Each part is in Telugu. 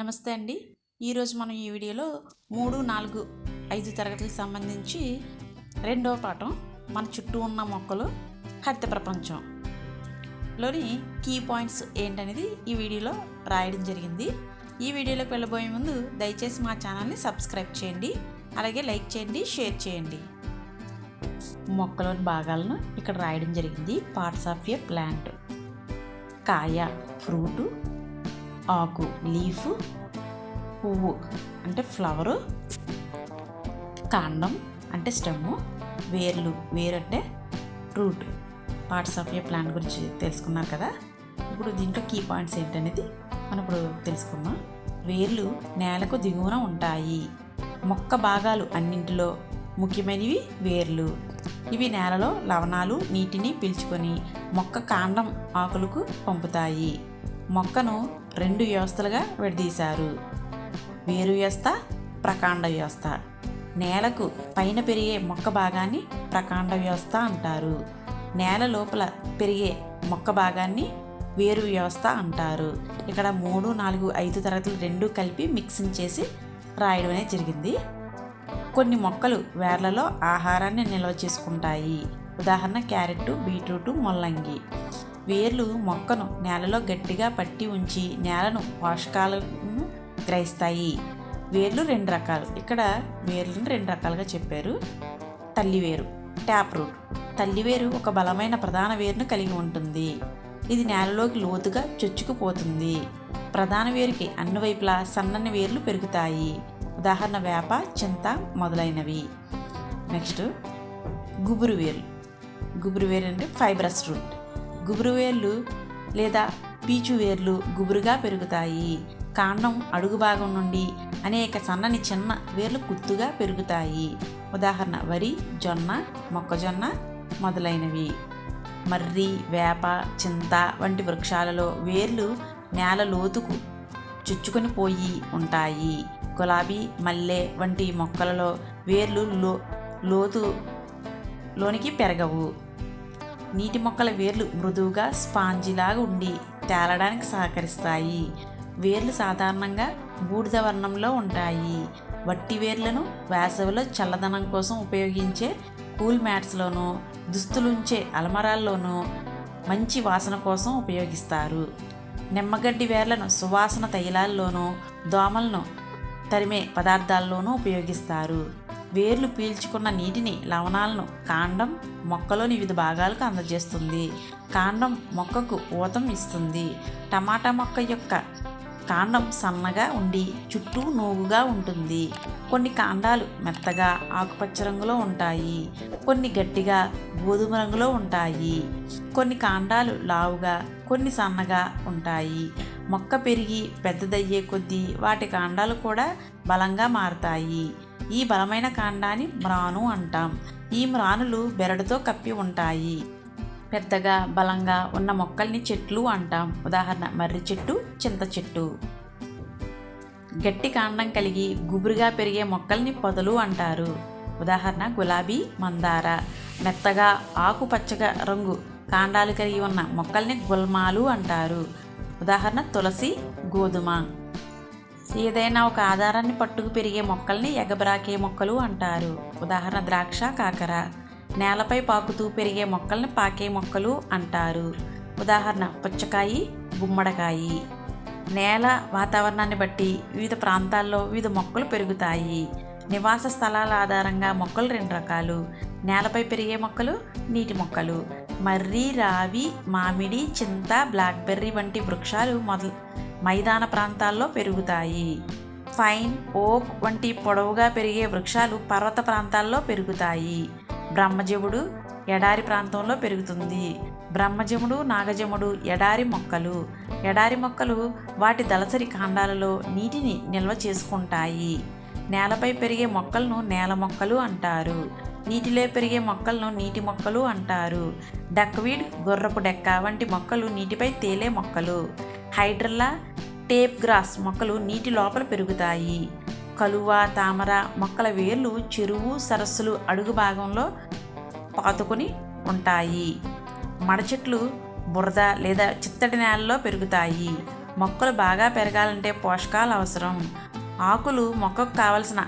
నమస్తే అండి. ఈరోజు మనం ఈ వీడియోలో మూడు నాలుగు ఐదు తరగతులకు సంబంధించి రెండవ పాఠం మన చుట్టూ ఉన్న మొక్కలు హరిత ప్రపంచం లోని కీ పాయింట్స్ ఏంటనేది ఈ వీడియోలో రాయడం జరిగింది. ఈ వీడియోలోకి వెళ్ళబోయే ముందు దయచేసి మా ఛానల్ని సబ్స్క్రైబ్ చేయండి. అలాగే లైక్ చేయండి షేర్ చేయండి. మొక్కలోని భాగాలను ఇక్కడ రాయడం జరిగింది. పార్ట్స్ ఆఫ్ ఏ ప్లాంట్ కాయ ఫ్రూటు ఆకు లీఫ్ పువ్వు అంటే ఫ్లవరు కాండం అంటే స్టెమ్ వేర్లు వేరు అంటే root. Parts of a plant గురించి తెలుసుకున్నారు కదా? ఇప్పుడు దీంట్లో కీ పాయింట్స్ ఏంటనేది మనం ఇప్పుడు తెలుసుకుందాం. వేర్లు నేలకు దిగువన ఉంటాయి. మొక్క భాగాలు అన్నింటిలో ముఖ్యమైనవి వేర్లు. ఇవి నేలలో లవణాలు నీటిని పీల్చుకొని మొక్క కాండం ఆకులకు పంపుతాయి. మొక్కను రెండు వ్యవస్థలుగా విడదీశారు. వేరు వ్యవస్థ ప్రకాండ వ్యవస్థ. నేలకు పైన పెరిగే మొక్క భాగాన్ని ప్రకాండ వ్యవస్థ అంటారు. నేల లోపల పెరిగే మొక్క భాగాన్ని వేరు వ్యవస్థ అంటారు. ఇక్కడ మూడు నాలుగు ఐదు తరగతులు రెండు కలిపి మిక్సింగ్ చేసి రాయడం అనేది జరిగింది. కొన్ని మొక్కలు వేర్లలో ఆహారాన్ని నిల్వ చేసుకుంటాయి. ఉదాహరణ క్యారెట్ బీట్రూట్ ముల్లంగి. వేర్లు మొక్కను నేలలో గట్టిగా పట్టి ఉంచి నేలను పోషకాలను గ్రహిస్తాయి. వేర్లు రెండు రకాలు. ఇక్కడ వేర్లను రెండు రకాలుగా చెప్పారు. తల్లివేరు ట్యాప్ రూట్. తల్లివేరు ఒక బలమైన ప్రధాన వేరును కలిగి ఉంటుంది. ఇది నేలలోకి లోతుగా చొచ్చుకుపోతుంది. ప్రధాన వేరుకి అన్ని వైపులా సన్నని వేర్లు పెరుగుతాయి. ఉదాహరణ వేప చింత మొదలైనవి. నెక్స్ట్ గుబురు వేర్లు గుబురు వేరు అంటే ఫైబ్రస్ రూట్. గుబురు వేర్లు లేదా పీచు వేర్లు గుబురుగా పెరుగుతాయి. కాండం అడుగు భాగం నుండి అనేక సన్నని చిన్న వేర్లు కుత్తుగా పెరుగుతాయి. ఉదాహరణ వరి జొన్న మొక్కజొన్న మొదలైనవి. మర్రి వేప చింత వంటి వృక్షాలలో వేర్లు నేల లోతుకు చుచ్చుకొని పోయి ఉంటాయి. గులాబీ మల్లె వంటి మొక్కలలో వేర్లు లో లోతు లోనికి పెరగవు. నీటి మొక్కల వేర్లు మృదువుగా స్పాంజిలాగా ఉండి తేలడానికి సహకరిస్తాయి. వేర్లు సాధారణంగా బూడిద వర్ణంలో ఉంటాయి. వట్టి వేర్లను వేసవిలో చల్లదనం కోసం ఉపయోగించే కూల్ మ్యాట్స్లోనూ దుస్తులుంచే అలమరాల్లోనూ మంచి వాసన కోసం ఉపయోగిస్తారు. నిమ్మగడ్డి వేర్లను సువాసన తైలాల్లోనూ దోమలను తరిమే పదార్థాల్లోనూ ఉపయోగిస్తారు. వేర్లు పీల్చుకున్న నీటిని లవణాలను కాండం మొక్కలోని వివిధ భాగాలకు అందజేస్తుంది. కాండం మొక్కకు ఊతం ఇస్తుంది. టమాటా మొక్క యొక్క కాండం సన్నగా ఉండి చుట్టూ నూగుగా ఉంటుంది. కొన్ని కాండాలు మెత్తగా ఆకుపచ్చ రంగులో ఉంటాయి. కొన్ని గట్టిగా గోధుమ రంగులో ఉంటాయి. కొన్ని కాండాలు లావుగా కొన్ని సన్నగా ఉంటాయి. మొక్క పెరిగి పెద్దదయ్యే కొద్దీ వాటి కాండాలు కూడా బలంగా మారతాయి. ఈ బలమైన కాండాన్ని మ్రాను అంటాం. ఈ మ్రానులు బెరడుతో కప్పి ఉంటాయి. పెద్దగా బలంగా ఉన్న మొక్కల్ని చెట్లు అంటాం. ఉదాహరణ మర్రి చెట్టు చింత చెట్టు. గట్టి కాండం కలిగి గుబురుగా పెరిగే మొక్కల్ని పొదలు అంటారు. ఉదాహరణ గులాబీ మందార. మెత్తగా ఆకుపచ్చగా రంగు కాండాలు కలిగి ఉన్న మొక్కల్ని గుల్మాలు అంటారు. ఉదాహరణ తులసి గోధుమ. ఏదైనా ఒక ఆధారాన్ని పట్టుకు పెరిగే మొక్కల్ని ఎగబ్రాకే మొక్కలు అంటారు. ఉదాహరణ ద్రాక్ష కాకర. నేలపై పాకుతూ పెరిగే మొక్కల్ని పాకే మొక్కలు అంటారు. ఉదాహరణ పుచ్చకాయి గుమ్మడికాయి. నేల వాతావరణాన్ని బట్టి వివిధ ప్రాంతాల్లో వివిధ మొక్కలు పెరుగుతాయి. నివాస స్థలాల ఆధారంగా మొక్కలు రెండు రకాలు. నేలపై పెరిగే మొక్కలు నీటి మొక్కలు. మర్రి రావి మామిడి చింత బ్లాక్బెర్రీ వంటి వృక్షాలు మొదలు మైదాన ప్రాంతాల్లో పెరుగుతాయి. ఫైన్ ఓక్ వంటి పొడవుగా పెరిగే వృక్షాలు పర్వత ప్రాంతాల్లో పెరుగుతాయి. బ్రహ్మజముడు ఎడారి ప్రాంతంలో పెరుగుతుంది. బ్రహ్మజముడు నాగజముడు ఎడారి మొక్కలు. ఎడారి మొక్కలు వాటి దళసరి కాండాలలో నీటిని నిల్వ చేసుకుంటాయి. నేలపై పెరిగే మొక్కలను నేల మొక్కలు అంటారు. నీటిలో పెరిగే మొక్కలను నీటి మొక్కలు అంటారు. డక్వీడ్ గుర్రపు డెక్క వంటి మొక్కలు నీటిపై తేలే మొక్కలు. హైడ్రల్లా టేప్ గ్రాస్ మొక్కలు నీటి లోపల పెరుగుతాయి. కలువ తామర మొక్కల వేర్లు చెరువు సరస్సులు అడుగు భాగంలో పాతుకొని ఉంటాయి. మడచెట్లు బురద లేదా చిత్తడి నేలలో పెరుగుతాయి. మొక్కలు బాగా పెరగాలంటే పోషకాలు అవసరం. ఆకులు మొక్కకు కావలసిన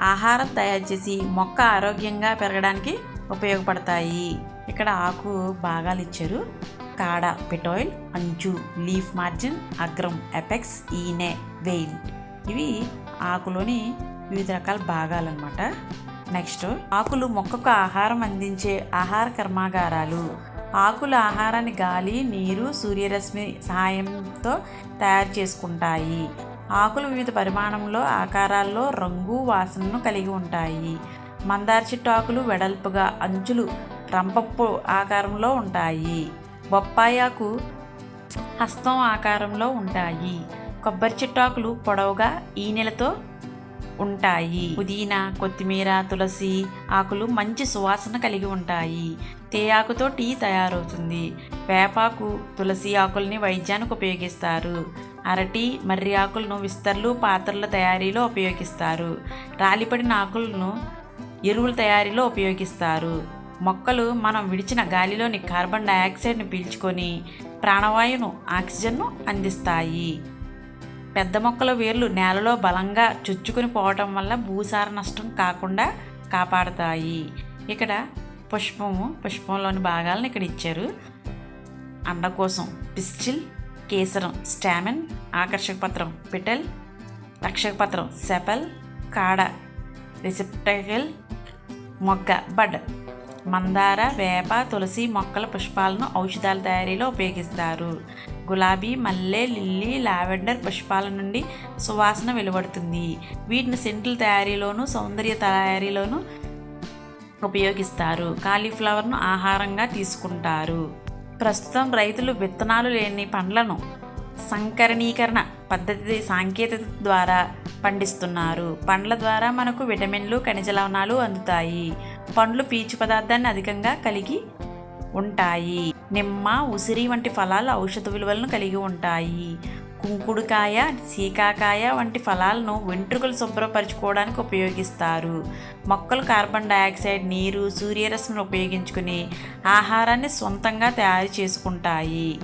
ఆహారం తయారు చేసి మొక్క ఆరోగ్యంగా పెరగడానికి ఉపయోగపడతాయి. ఇక్కడ ఆకు భాగాలు ఇచ్చారు. కాడ పెటోయిల్ అంచు లీఫ్ మార్జిన్ అగ్రం ఎపెక్స్ ఈనె వెయిల్ ఇవి ఆకులోని వివిధ రకాల భాగాలన్నమాట నెక్స్ట్ ఆకులు మొక్కకు ఆహారం అందించే ఆహార కర్మాగారాలు ఆకుల ఆహారాన్ని గాలి నీరు సూర్యరశ్మి సహాయంతో తయారు చేసుకుంటాయి ఆకులు వివిధ పరిమాణంలో ఆకారాల్లో రంగు వాసనను కలిగి ఉంటాయి మందార చెట్టు ఆకులు వెడల్పుగా అంచులు రంపప్పు ఆకారంలో ఉంటాయి బొప్పాయాకు హస్తం ఆకారంలో ఉంటాయి. కొబ్బరి చెట్టు ఆకులు పొడవుగా ఈనెలతో ఉంటాయి. పుదీనా కొత్తిమీర తులసి ఆకులు మంచి సువాసన కలిగి ఉంటాయి. తేయాకుతో టీ తయారవుతుంది. వేపాకు తులసి ఆకుల్ని వైద్యానికి ఉపయోగిస్తారు. అరటి మర్రి ఆకులను విస్తర్లు పాత్రల తయారీలో ఉపయోగిస్తారు. రాలిపడిన ఆకులను ఎరువుల తయారీలో ఉపయోగిస్తారు. మొక్కలు మనం విడిచిన గాలిలోని కార్బన్ డయాక్సైడ్ను పీల్చుకొని ప్రాణవాయువును ఆక్సిజన్ను అందిస్తాయి. పెద్ద మొక్కల వేర్లు నేలలో బలంగా చొచ్చుకుని పోవటం వల్ల భూసార నష్టం కాకుండా కాపాడతాయి. ఇక్కడ పుష్పము పుష్పంలోని భాగాలను ఇక్కడ ఇచ్చారు. అండకోశం పిస్టిల్ కేసరం స్టామిన్ ఆకర్షక పత్రం పిటల్ రక్షక పత్రం సెపల్ కాడ రిసెప్టకల్ మొగ్గ బడ్. మందార వేప తులసి మొక్కల పుష్పాలను ఔషధాల తయారీలో ఉపయోగిస్తారు. గులాబీ మల్లె లిల్లీ లావెండర్ పుష్పాల నుండి సువాసన వెలువడుతుంది. వీటిని సెంట్ల తయారీలోను సౌందర్య తయారీలోను ఉపయోగిస్తారు. కాలీఫ్లవర్ను ఆహారంగా తీసుకుంటారు. ప్రస్తుతం రైతులు విత్తనాలు లేని పండ్లను సంకరణీకరణ పద్ధతి సాంకేతికత ద్వారా పండిస్తున్నారు. పండ్ల ద్వారా మనకు విటమిన్లు ఖనిజ లవణాలు అందుతాయి. పండ్లు పీచు పదార్థాన్ని అధికంగా కలిగి ఉంటాయి. నిమ్మ ఉసిరి వంటి ఫలాలు ఔషధ విలువలను కలిగి ఉంటాయి. కుంకుడుకాయ సీకాకాయ వంటి ఫలాలను వెంట్రుకలు శుభ్రపరచుకోవడానికి ఉపయోగిస్తారు. మొక్కలు కార్బన్ డయాక్సైడ్ నీరు సూర్యరశ్మిని ఉపయోగించుకుని ఆహారాన్ని సొంతంగా తయారు చేసుకుంటాయి.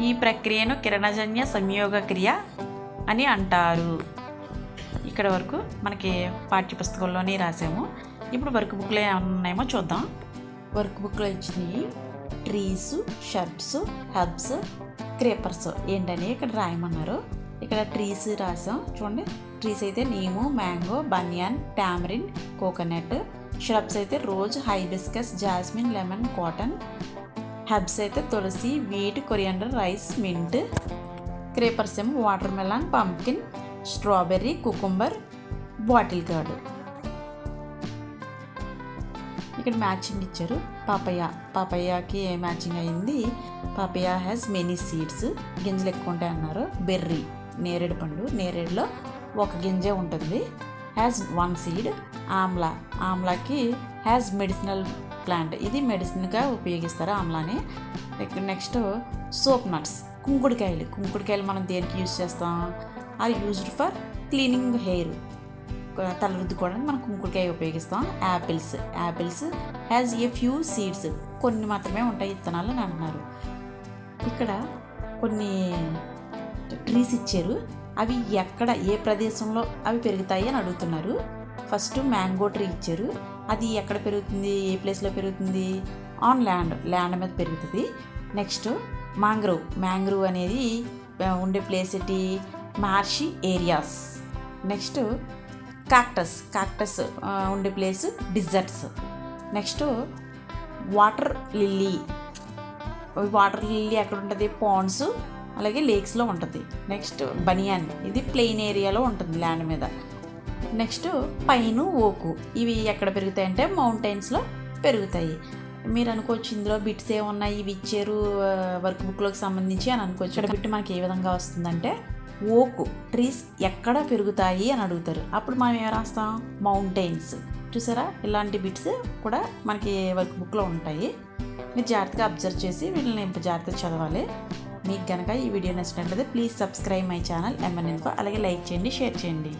ఈ ప్రక్రియను కిరణజన్య సంయోగ క్రియ అని అంటారు. ఇక్కడ వరకు మనకి పాఠ్యపుస్తకంలోనే రాసాము. ఇప్పుడు వర్క్ బుక్లో ఏమైనా ఉన్నాయేమో చూద్దాం. వర్క్ బుక్లో ఇచ్చినవి ట్రీస్ షర్బ్స్ హెర్బ్స్ క్రేపర్స్ ఏంటని ఇక్కడ రాయమన్నారు. ఇక్కడ ట్రీస్ రాసాం. చూడండి ట్రీస్ అయితే neem mango banyan tamarind coconut shrubs అయితే rose hibiscus jasmine lemon cotton herbs అయితే tulsi wheat coriander rice mint creepers ఏమో water melon pumpkin strawberry cucumber bottle gourd ఇక్కడ మ్యాచింగ్ ఇచ్చారు. పాపయ్య పాపయ్యకి ఏ మ్యాచింగ్ అయింది? పాపయ్య హ్యాస్ మెనీ సీడ్స్ గింజలు ఎక్కువ ఉంటాయి అన్నారు బెర్రీ నేరేడు పండు. నేరేడులో ఒక గింజే ఉంటుంది. హ్యాస్ వన్ సీడ్ ఆమ్లా ఆమ్లాకి హ్యాస్ మెడిసినల్ ప్లాంట్ ఇది మెడిసిన్గా ఉపయోగిస్తారు ఆమ్లాని. నెక్స్ట్ సోప్ నట్స్ కుంకుడుకాయలు. కుంకుడుకాయలు మనం దేనికి యూజ్ చేస్తాం? Are used for cleaning hair తల రుద్దుకోవడానికి మనం కుంకుడుకాయ ఉపయోగిస్తాం. Apples apples has a few seeds కొన్ని మాత్రమే ఉంటాయి ఇత్తనాలు అని అంటున్నారు. ఇక్కడ కొన్ని ట్రీస్ ఇచ్చారు. అవి ఎక్కడ ఏ ప్రదేశంలో అవి పెరుగుతాయి అని అడుగుతున్నారు. ఫస్ట్ మ్యాంగో ట్రీ ఇచ్చారు. అది ఎక్కడ పెరుగుతుంది? ఏ ప్లేస్లో పెరుగుతుంది? ఆన్ ల్యాండ్ ల్యాండ్ మీద పెరుగుతుంది. నెక్స్ట్ మ్యాంగ్రోవ్ మ్యాంగ్రోవ్ అనేది ఉండే ప్లేస్ ఏంటి? Marshy areas next cactus cactus ఉండే place deserts next water lily water lily ఎక్కడ ఉంటుంది? పాండ్స్ అలాగే లేక్స్లో ఉంటుంది. నెక్స్ట్ బనియాన్ ఇది ప్లెయిన్ ఏరియాలో ఉంటుంది ల్యాండ్ మీద. నెక్స్ట్ పైను ఓకు ఇవి ఎక్కడ పెరుగుతాయి అంటే మౌంటైన్స్లో పెరుగుతాయి. మీరు అనుకోవచ్చు ఇందులో బిట్స్ ఏమున్నాయి? ఇవి ఇచ్చారు వర్క్ బుక్లోకి సంబంధించి అని అనుకోవచ్చు. ఇక్కడ బిట్ మనకి ఏ విధంగా వస్తుందంటే ఓకు ట్రీస్ ఎక్కడ పెరుగుతాయి అని అడుగుతారు. అప్పుడు మనం ఏం రాస్తాం? మౌంటైన్స్. చూసారా? ఇలాంటి బిట్స్ కూడా మనకి వర్క్ బుక్లో ఉంటాయి. మీరు జాగ్రత్తగా అబ్జర్వ్ చేసి వీళ్ళని జాగ్రత్తగా చదవాలి. మీకు కనుక ఈ వీడియో నచ్చినట్లయితే please subscribe my channel MN info అలాగే లైక్ చేయండి షేర్ చేయండి.